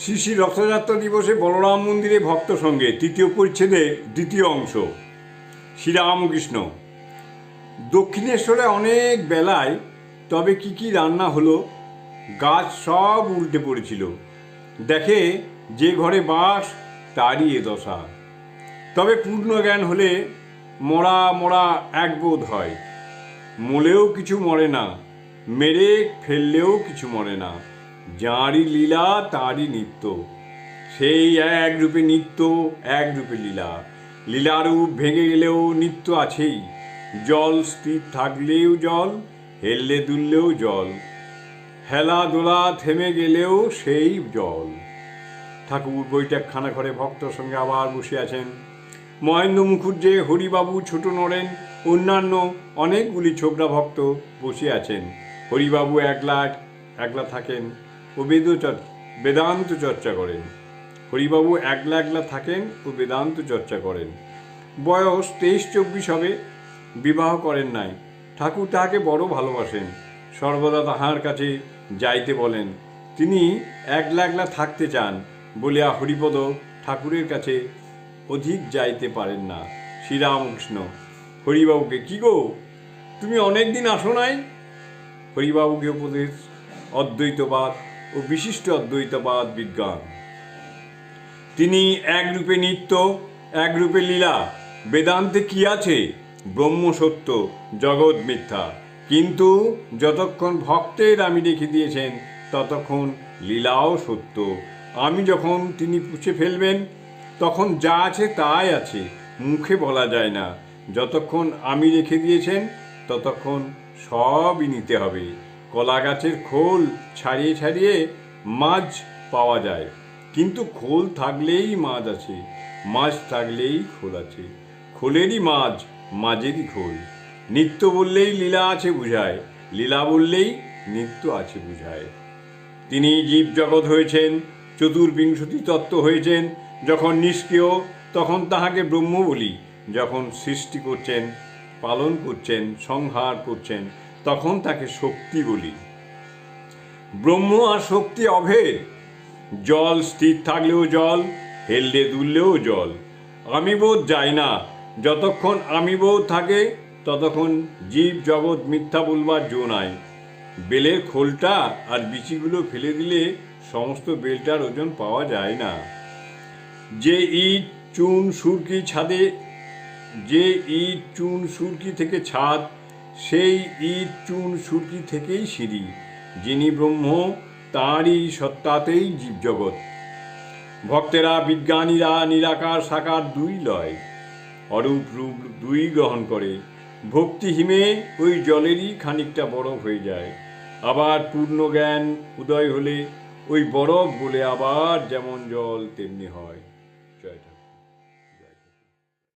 শ্রী শ্রী রথযাত্রা দিবসে বলরাম মন্দিরে ভক্ত সঙ্গে তৃতীয় পরিচ্ছেদে দ্বিতীয় অংশ। শ্রীরামকৃষ্ণ। দক্ষিণেশ্বরে অনেক বেলায় তবে কি কি রান্না হলো, গাছ সব উল্টে পড়েছিল। দেখে যে ঘরে বাস, তারই এ দশা। তবে পূর্ণ জ্ঞান হলে মরা মরা এক বোধ হয়। মলেও কিছু মরে না, মেরে ফেললেও কিছু মরে না। যাঁরই লীলা, তাঁরই নিত্য। সেই এক রূপে নিত্য, এক রূপে লীলা। লীলারূপ ভেঙে গেলেও নিত্য আছেই। জল স্থির থাকলেও জল, হেললে দুললেও জল। হেলা দোলা থেমে গেলেও সেই জল। ঠাকুর বৈঠকখানা ঘরে ভক্তর সঙ্গে আবার বসে আছেন। মহেন্দ্র মুখুজ্জে, হরিবাবু ছোট নরেন, অন্যান্য অনেকগুলি ছোকরা ভক্ত বসে আছেন। হরিবাবু একলা একলা থাকেন। ও বেদ বেদান্ত চর্চা করেন। হরিবাবু একলা একলা থাকেন ও বেদান্ত চর্চা করেন। বয়স তেইশ চব্বিশ হবে, বিবাহ করেন নাই। ঠাকুর তাহাকে বড় ভালোবাসেন। সর্বদা তাহার কাছে যাইতে বলেন। তিনি একলা একলা থাকতে চান বলিয়া হরিপদ ঠাকুরের কাছে অধিক যাইতে পারেন না। শ্রীরামকৃষ্ণ, হরিবাবুকে কি গো? তুমি অনেক দিন আসো নাই? হরিবাবুকে উপদেশ, অদ্বৈতবাদ ও বিশিষ্ট অদ্বৈতবাদ বিজ্ঞান তিনি একরূপে নিত্য, এক রূপে লীলা। বেদান্তে কি আছে? ব্রহ্ম সত্য, জগৎ মিথ্যা। কিন্তু যতক্ষণ ভক্তের আমি রেখে দিয়েছেন, ততক্ষণ লীলাও সত্য। আমি যখন তিনি পুছে ফেলবেন, তখন যা আছে তাই আছে, মুখে বলা যায় না। যতক্ষণ আমি রেখে দিয়েছেন, ততক্ষণ সবই নিতে হবে। কলা গাছের খোল ছাড়িয়ে ছাড়িয়ে মাছ পাওয়া যায়। কিন্তু খোল থাকলেই মাছ আছে, মাছ থাকলেই খোল আছে। খোলেরই মাছ, মাঝেরই খোল। নিত্য বললেই লীলা আছে বুঝায়, লীলা বললেই নিত্য আছে বুঝায়। তিনি জীব জগৎ হয়েছেন, চতুর্বিংশতি তত্ত্ব হয়েছেন, যখন নিষ্ক্রিয়, তখন তাহাকে ব্রহ্ম বলি, যখন সৃষ্টি করছেন, পালন করছেন, সংহার করছেন তখন তাকে শক্তি বলি। ব্রহ্ম আর শক্তি অভেদ। জল স্থির থাকলেও জল হেললে দুললেও জল। আমি বোধ যায় না। যতক্ষণ আমি বোধ থাকে, ততক্ষণ জীব জগৎ মিথ্যা বলবার জো নাই। বেলের খোলটা আর বিচিগুলো ফেলে দিলে সমস্ত বেলটার ওজন পাওয়া যায় না। যে ইট, চুন, সুরকি ছাদে, যে ইট, চুন, সুরকি থেকে ছাদ সেই ইট চুন সুরকি থেকেই সিঁড়ি, যিনি ব্রহ্ম, তাঁরই সত্তাতেই জীবজগৎ। ভক্তেরা, বিজ্ঞানীরা নিরাকার সাকার দুই লয়। অরূপ রূপ দুই গ্রহণ করে। ভক্তি হিমে ওই জলেরই খানিকটা বরফ হয়ে যায়। আবার পূর্ণ জ্ঞান উদয় হলে ওই বরফ বলে আবার যেমন জল, তেমনি হয়। জয় ঠাকুর।